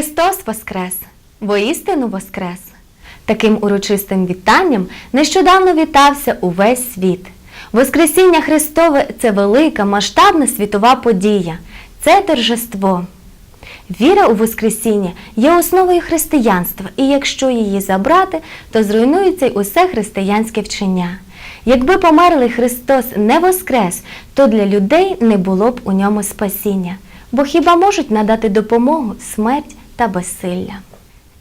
Христос Воскрес! Воістину Воскрес! Таким урочистим вітанням нещодавно вітався увесь світ. Воскресіння Христове це велика масштабна світова подія, це торжество. Віра у Воскресіння є основою християнства, і якщо її забрати, то зруйнується й усе християнське вчення. Якби померлий Христос не воскрес, то для людей не було б у ньому спасіння, бо хіба можуть надати допомогу смерть та безсилля.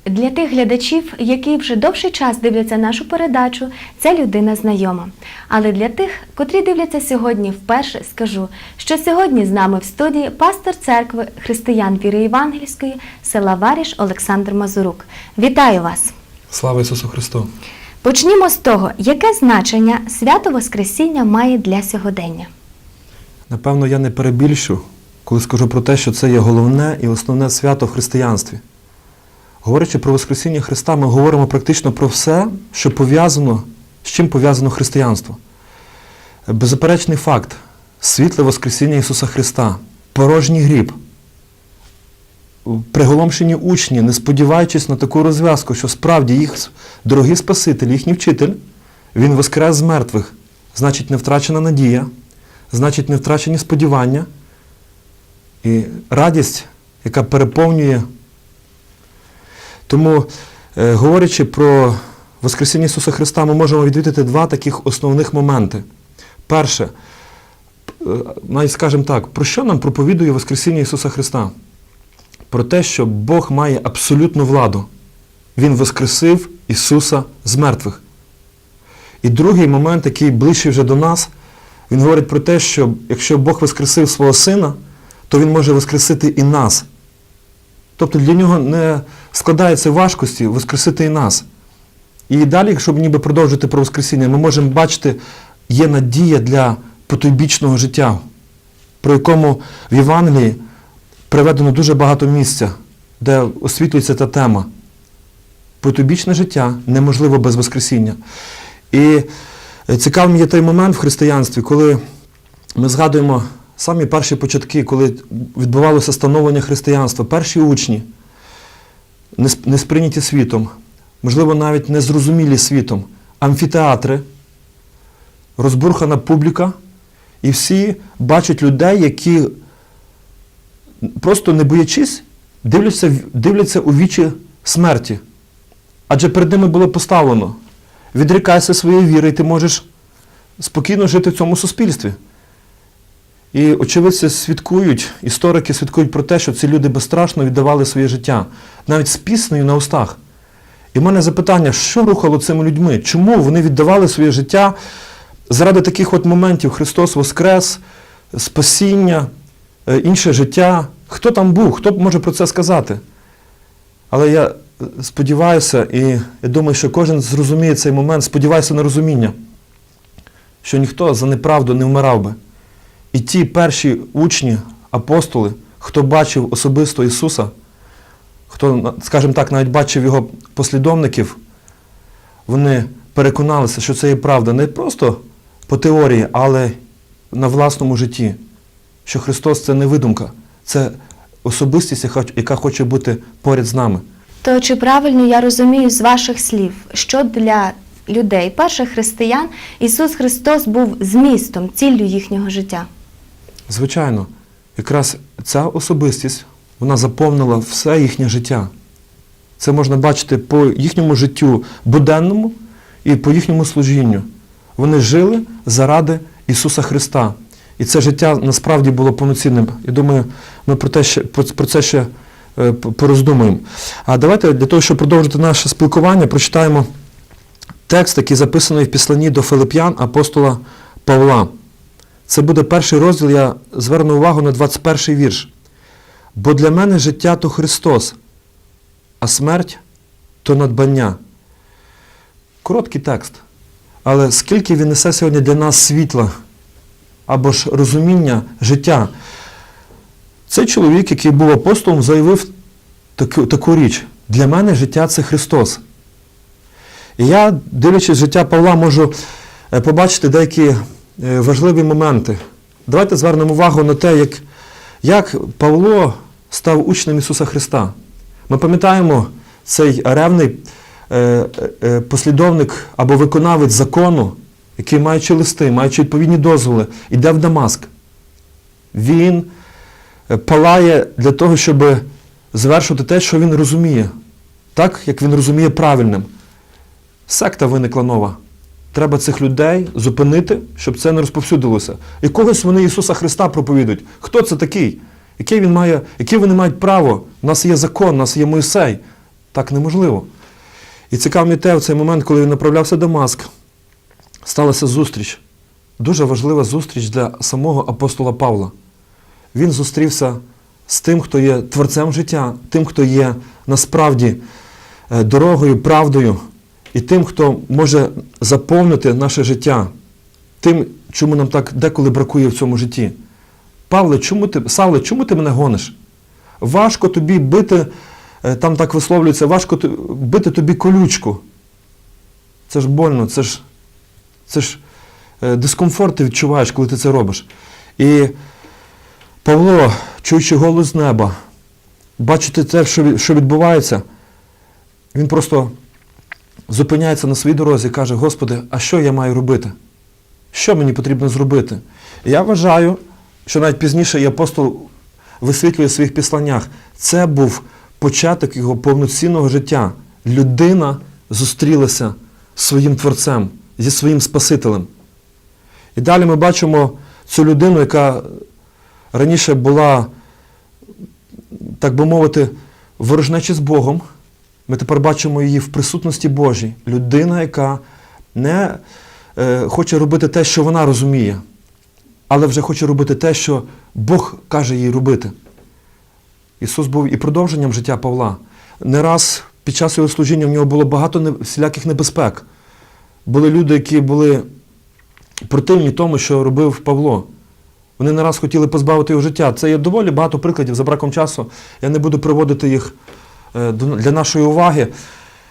Для тих глядачів, які вже довший час дивляться нашу передачу, це людина знайома. Але для тих, котрі дивляться сьогодні вперше, скажу, що сьогодні з нами в студії пастор церкви християн віри Євангельської села Варіш Олександр Мазурук. Вітаю вас! Слава Ісусу Христу! Почнімо з того, яке значення свято Воскресіння має для сьогодення. Напевно, я не перебільшу, коли скажу про те, що це є головне і основне свято в християнстві. Говорячи про Воскресіння Христа, ми говоримо практично про все, що пов'язано, з чим пов'язано християнство. Беззаперечний факт світле Воскресіння Ісуса Христа, порожній гріб, приголомшені учні, не сподіваючись на таку розв'язку, що справді їх дорогий Спаситель, їхній вчитель, Він воскрес з мертвих, значить, не втрачена надія, значить, не втрачені сподівання і радість, яка переповнює. Тому, е, говорячи про Воскресіння Ісуса Христа, ми можемо відвідати два таких основних моменти. Перше, е, навіть скажемо так, про що нам проповідує Воскресіння Ісуса Христа? Про те, що Бог має абсолютну владу. Він воскресив Ісуса з мертвих. І другий момент, який ближчий вже до нас, він говорить про те, що якщо Бог воскресив свого Сина, то Він може воскресити і нас. Тобто для нього не складається важкості воскресити і нас. І далі, якщо ніби продовжити про Воскресіння, ми можемо бачити, є надія для потойбічного життя, про якому в Євангелії приведено дуже багато місця, де освітлюється та тема. Потойбічне життя неможливо без Воскресіння. І цікавим є той момент в християнстві, коли ми згадуємо самі перші початки, коли відбувалося становлення християнства, перші учні, не сприйняті світом, можливо, навіть не зрозумілі світом, амфітеатри, розбурхана публіка, і всі бачать людей, які просто не боячись, дивляться, дивляться у вічі смерті. Адже перед ними було поставлено: відрікайся своєї віри, і ти можеш спокійно жити в цьому суспільстві. І очевидці свідкують, історики свідкують про те, що ці люди безстрашно віддавали своє життя, навіть з піснею на устах. І в мене запитання, що рухало цими людьми? Чому вони віддавали своє життя заради таких от моментів Христос Воскрес, спасіння, е, інше життя? Хто там був? Хто може про це сказати? Але я е, сподіваюся, і я думаю, що кожен зрозуміє цей момент, сподіваюся на розуміння, що ніхто за неправду не вмирав би. І ті перші учні, апостоли, хто бачив особисто Ісуса, хто, скажімо так, навіть бачив його послідовників, вони переконалися, що це є правда не просто по теорії, але на власному житті. Що Христос це не видумка, це особистість, яка- хоче бути поряд з нами. То чи правильно я розумію з ваших слів, що для людей, перших християн, Ісус Христос був змістом, ціллю їхнього життя? Звичайно, якраз ця особистість вона заповнила все їхнє життя. Це можна бачити по їхньому життю буденному і по їхньому служінню. Вони жили заради Ісуса Христа. І це життя насправді було повноцінним. Я думаю, ми про, те ще, про, це ще е, п- пороздумаємо. А давайте для того, щоб продовжити наше спілкування, прочитаємо текст, який записаний в післанні до Филип'ян апостола Павла. Це буде перший розділ, я зверну увагу на 21 вірш. Бо для мене життя то Христос, а смерть то надбання. Короткий текст. Але скільки він несе сьогодні для нас світла або ж розуміння життя. Цей чоловік, який був апостолом, заявив таку, таку річ. Для мене життя це Христос. І я, дивлячись життя Павла, можу е, побачити деякі важливі моменти. Давайте звернемо увагу на те, як, як Павло став учнем Ісуса Христа. Ми пам'ятаємо цей ревний е, е, послідовник або виконавець закону, який, маючи листи, маючи відповідні дозволи, йде в Дамаск. Він е, палає для того, щоб звершувати те, що він розуміє, так, як він розуміє правильним. Секта виникла нова. Треба цих людей зупинити, щоб це не розповсюдилося. Якогось вони Ісуса Христа проповідують. Хто це такий? Яке він має, яке вони мають право? У нас є закон, у нас є Мойсей. Так неможливо. І цікаво мені те, в цей момент, коли він направлявся в Дамаск, сталася зустріч. Дуже важлива зустріч для самого апостола Павла. Він зустрівся з тим, хто є творцем життя, тим, хто є насправді е, дорогою, правдою, і тим, хто може заповнити наше життя, тим, чому нам так деколи бракує в цьому житті. Павле, чому ти, Савле, чому ти мене гониш? Важко тобі бити, е, там так висловлюється, важко бити тобі колючку. Це ж больно, це ж, це ж е, дискомфорт ти відчуваєш, коли ти це робиш. І Павло, чуючи голос неба, бачити те, що відбувається, він просто зупиняється на своїй дорозі і каже: Господи, а що я маю робити? Що мені потрібно зробити? Я вважаю, що навіть пізніше і апостол висвітлює в своїх післаннях, це був початок його повноцінного життя. Людина зустрілася з своїм Творцем, зі своїм Спасителем. І далі ми бачимо цю людину, яка раніше була, так би мовити, ворожнечі з Богом. Ми тепер бачимо її в присутності Божій. Людина, яка не е, хоче робити те, що вона розуміє, але вже хоче робити те, що Бог каже їй робити. Ісус був і продовженням життя Павла. Не раз під час його служіння в нього було багато всіляких небезпек. Були люди, які були противні тому, що робив Павло. Вони не раз хотіли позбавити його життя. Це є доволі багато прикладів за браком часу. Я не буду приводити їх для нашої уваги.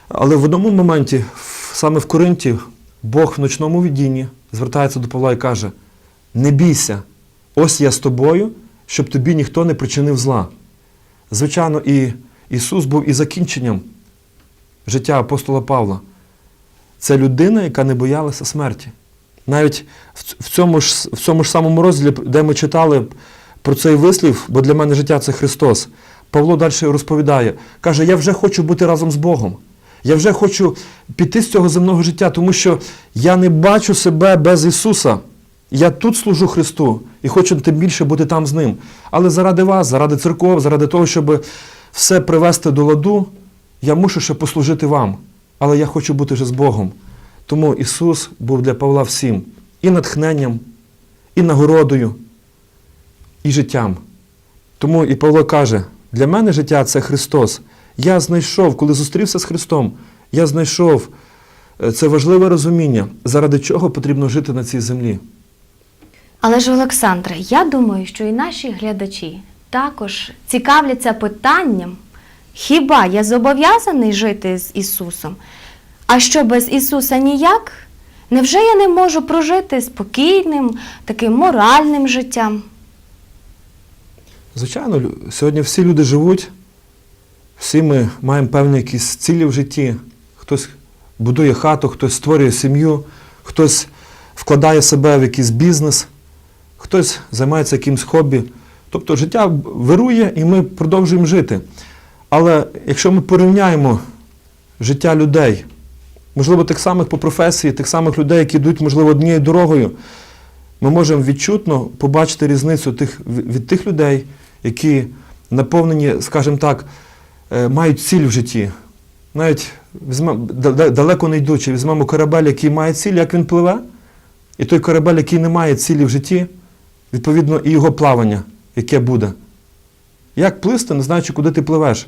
Але в одному моменті, саме в Коринті, Бог в ночному видінні звертається до Павла і каже: Не бійся, ось я з тобою, щоб тобі ніхто не причинив зла. Звичайно, і Ісус був і закінченням життя апостола Павла. Це людина, яка не боялася смерті. Навіть в цьому ж, в цьому ж самому розділі, де ми читали про цей вислів, бо для мене життя це Христос, Павло далі розповідає, каже, я вже хочу бути разом з Богом. Я вже хочу піти з цього земного життя, тому що я не бачу себе без Ісуса. Я тут служу Христу і хочу тим більше бути там з Ним. Але заради вас, заради церков, заради того, щоб все привести до ладу, я мушу ще послужити вам. Але я хочу бути вже з Богом. Тому Ісус був для Павла всім і натхненням, і нагородою, і життям. Тому і Павло каже: для мене життя це Христос. Я знайшов, коли зустрівся з Христом, я знайшов е, це важливе розуміння, заради чого потрібно жити на цій землі. Але ж, Олександре, я думаю, що і наші глядачі також цікавляться питанням, хіба я зобов'язаний жити з Ісусом? А що без Ісуса ніяк? Невже я не можу прожити спокійним, таким моральним життям? Звичайно, сьогодні всі люди живуть, всі ми маємо певні якісь цілі в житті. Хтось будує хату, хтось створює сім'ю, хтось вкладає себе в якийсь бізнес, хтось займається якимсь хобі. Тобто життя вирує і ми продовжуємо жити. Але якщо ми порівняємо життя людей, можливо, тих самих по професії, тих самих людей, які йдуть, можливо, однією дорогою, ми можемо відчутно побачити різницю тих, від тих людей, які наповнені, скажімо так, е, мають ціль в житті. Навіть далеко не йдучи, візьмемо корабель, який має ціль, як він пливе, і той корабель, який не має цілі в житті, відповідно, і його плавання, яке буде. Як плисти, не знаючи, куди ти пливеш?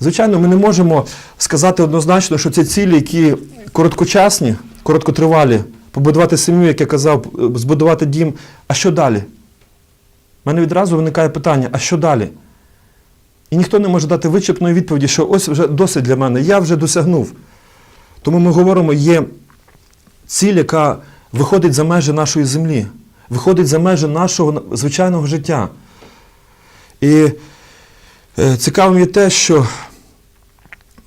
Звичайно, ми не можемо сказати однозначно, що ці цілі, які короткочасні, короткотривалі, побудувати сім'ю, як я казав, збудувати дім, а що далі? У мене відразу виникає питання, а що далі? І ніхто не може дати вичерпної відповіді, що ось вже досить для мене, я вже досягнув. Тому ми говоримо, є ціль, яка виходить за межі нашої землі, виходить за межі нашого звичайного життя. І е, цікавим є те, що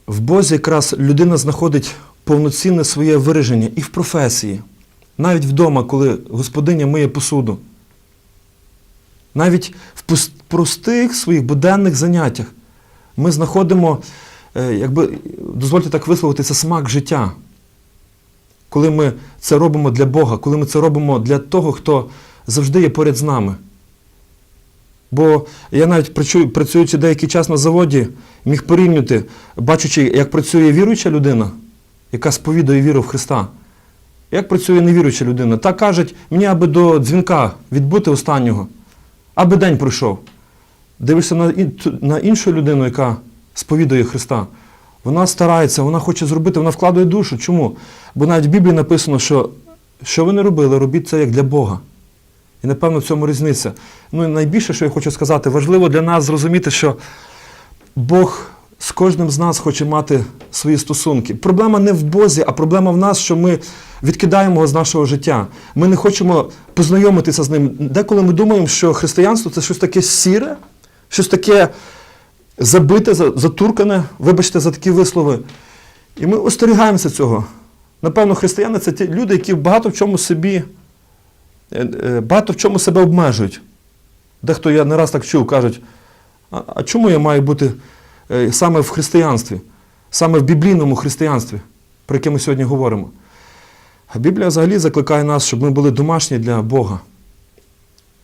В Бозі якраз людина знаходить повноцінне своє вираження і в професії, навіть вдома, коли господиня миє посуду, навіть в простих своїх буденних заняттях ми знаходимо, е, якби, дозвольте так висловитися, смак життя. Коли ми це робимо для Бога, коли ми це робимо для того, хто завжди є поряд з нами. Бо я навіть працюю, працюючи деякий час на заводі, міг порівняти, бачучи, як працює віруюча людина, яка сповідує віру в Христа, як працює невіруюча людина. Та кажуть, мені аби до дзвінка відбути останнього, аби день пройшов. Дивишся на, на іншу людину, яка сповідує Христа. Вона старається, вона хоче зробити, вона вкладує душу. Чому? Бо навіть в Біблії написано, що що ви не робили, робіть це як для Бога. І напевно в цьому різниця. Ну і найбільше, що я хочу сказати, важливо для нас зрозуміти, що Бог з кожним з нас хоче мати свої стосунки. Проблема не в Бозі, а проблема в нас, що ми відкидаємо його з нашого життя. Ми не хочемо познайомитися з ним. Деколи ми думаємо, що християнство це щось таке сіре, щось таке забите, затуркане, вибачте за такі вислови. І ми остерігаємося цього. Напевно, християни це ті люди, які багато в чому собі, е, е, багато в чому себе обмежують. Дехто я не раз так чув, кажуть, а, а чому я маю бути саме в християнстві, саме в біблійному християнстві, про яке ми сьогодні говоримо? А Біблія взагалі закликає нас, щоб ми були домашні для Бога.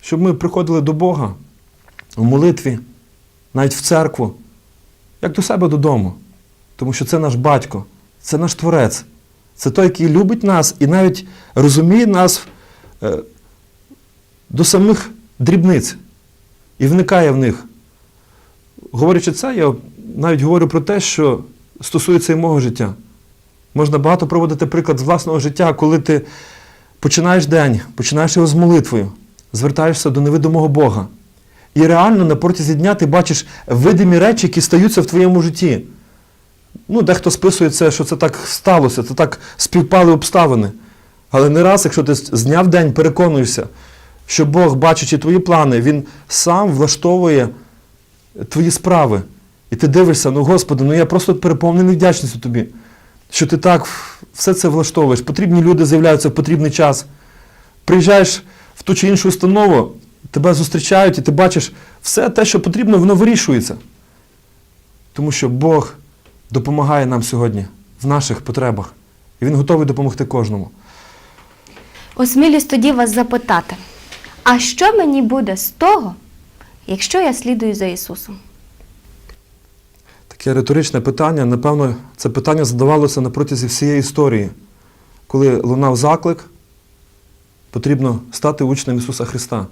Щоб ми приходили до Бога в молитві, навіть в церкву, як до себе додому. Тому що це наш батько, це наш творець, це той, який любить нас і навіть розуміє нас е, до самих дрібниць і вникає в них. Говорячи це, я навіть говорю про те, що стосується і мого життя. Можна багато проводити приклад з власного життя, коли ти починаєш день, починаєш його з молитвою, звертаєшся до невидимого Бога. І реально на протязі дня ти бачиш видимі речі, які стаються в твоєму житті. Ну, дехто списує це, що це так сталося, це так співпали обставини. Але не раз, якщо ти з дня в день переконуєшся, що Бог, бачачи твої плани, Він сам влаштовує твої справи. І ти дивишся, ну Господи, ну я просто переповнений вдячністю тобі, що ти так все це влаштовуєш. Потрібні люди з'являються в потрібний час. Приїжджаєш в ту чи іншу установу, тебе зустрічають, і ти бачиш, все те, що потрібно, воно вирішується. Тому що Бог допомагає нам сьогодні в наших потребах. І Він готовий допомогти кожному. Осмілюсь тоді вас запитати, а що мені буде з того, якщо я слідую за Ісусом? Таке риторичне питання, напевно, це питання задавалося на протязі всієї історії. Коли лунав заклик, потрібно стати учнем Ісуса Христа.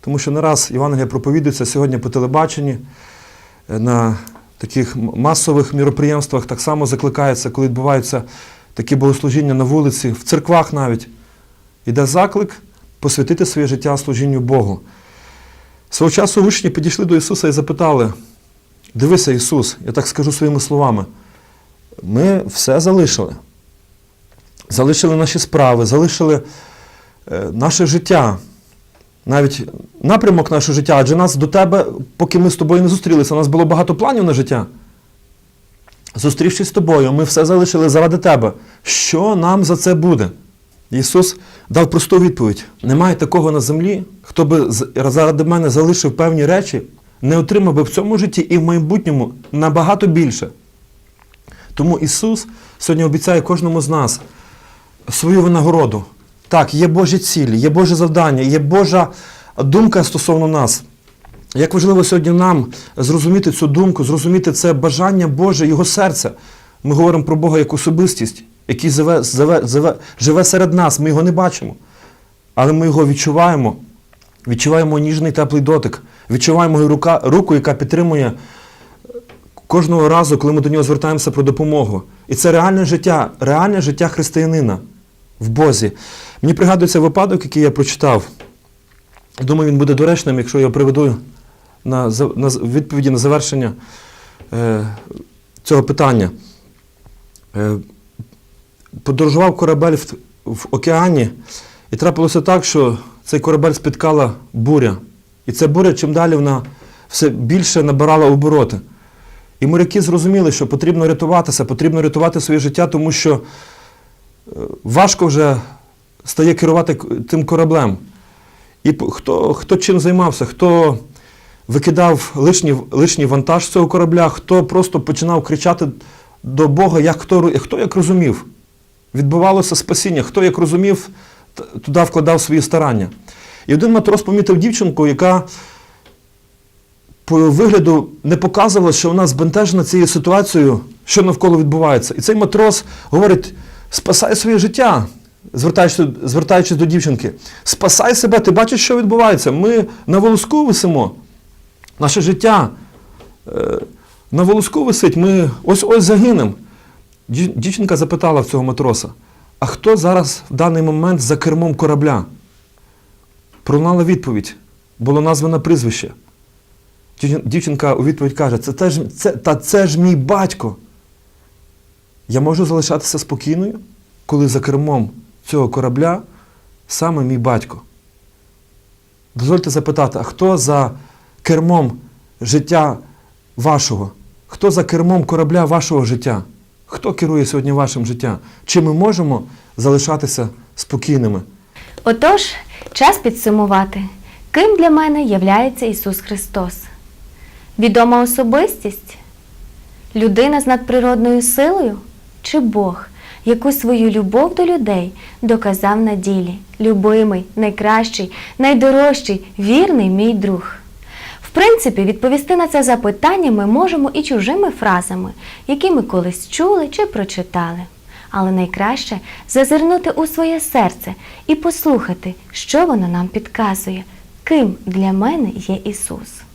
Тому що не раз Євангелія проповідується сьогодні по телебаченні, е, на таких масових міроприємствах так само закликається, коли відбуваються такі богослужіння на вулиці, в церквах навіть. Іде заклик посвятити своє життя служінню Богу. Свого часу учні підійшли до Ісуса і запитали, Дивися, Ісус, я так скажу своїми словами. Ми все залишили. Залишили наші справи, залишили е, наше життя, навіть напрямок нашого життя, адже нас до тебе, поки ми з тобою не зустрілися, у нас було багато планів на життя. Зустрівшись з тобою, ми все залишили заради тебе. Що нам за це буде? Ісус дав просту відповідь: немає такого на землі, хто би заради мене залишив певні речі, не отримав би в цьому житті і в майбутньому набагато більше. Тому Ісус сьогодні обіцяє кожному з нас свою винагороду. Так, є Божі цілі, є Боже завдання, є Божа думка стосовно нас. Як важливо сьогодні нам зрозуміти цю думку, зрозуміти це бажання Боже, Його серця. Ми говоримо про Бога як особистість, який живе, живе, живе, живе серед нас, ми його не бачимо. Але ми його відчуваємо, відчуваємо ніжний теплий дотик, відчуваємо рука, руку, яка підтримує кожного разу, коли ми до нього звертаємося про допомогу. І це реальне життя, реальне життя християнина в Бозі. Мені пригадується випадок, який я прочитав. Думаю, він буде доречним, якщо я приведу на, на відповіді на завершення е, цього питання. Е, подорожував корабель в, в океані, і трапилося так, що цей корабель спіткала буря. І ця буря чим далі вона все більше набирала обороти. І моряки зрозуміли, що потрібно рятуватися, потрібно рятувати своє життя, тому що е, важко вже стає керувати тим кораблем. І хто, хто чим займався, хто викидав лишній, лишній вантаж цього корабля, хто просто починав кричати до Бога, як хто, хто як розумів. Відбувалося спасіння, хто як розумів, туди вкладав свої старання. І один матрос помітив дівчинку, яка по вигляду не показувала, що вона збентежена цією ситуацією, що навколо відбувається. І цей матрос говорить: спасай своє життя, звертаючись, звертаючись до дівчинки. Спасай себе, ти бачиш, що відбувається. Ми на волоску висимо. Наше життя е, на волоску висить, ми ось-ось загинемо. Дівчинка запитала в цього матроса: а хто зараз в даний момент за кермом корабля? Пролунала відповідь, було названо прізвище. Дівчинка у відповідь каже: це, теж, це, та це ж мій батько. Я можу залишатися спокійною, коли за кермом цього корабля саме мій батько. Дозвольте запитати, а хто за кермом життя вашого? Хто за кермом корабля вашого життя? Хто керує сьогодні вашим життям? Чи ми можемо залишатися спокійними? Отож, час підсумувати, ким для мене являється Ісус Христос. Відома особистість? Людина з надприродною силою? Чи Бог, яку свою любов до людей доказав на ділі? Любимий, найкращий, найдорожчий, вірний мій друг. Принципі, відповісти на це запитання ми можемо і чужими фразами, які ми колись чули чи прочитали. Але найкраще зазирнути у своє серце і послухати, що воно нам підказує, ким для мене є Ісус.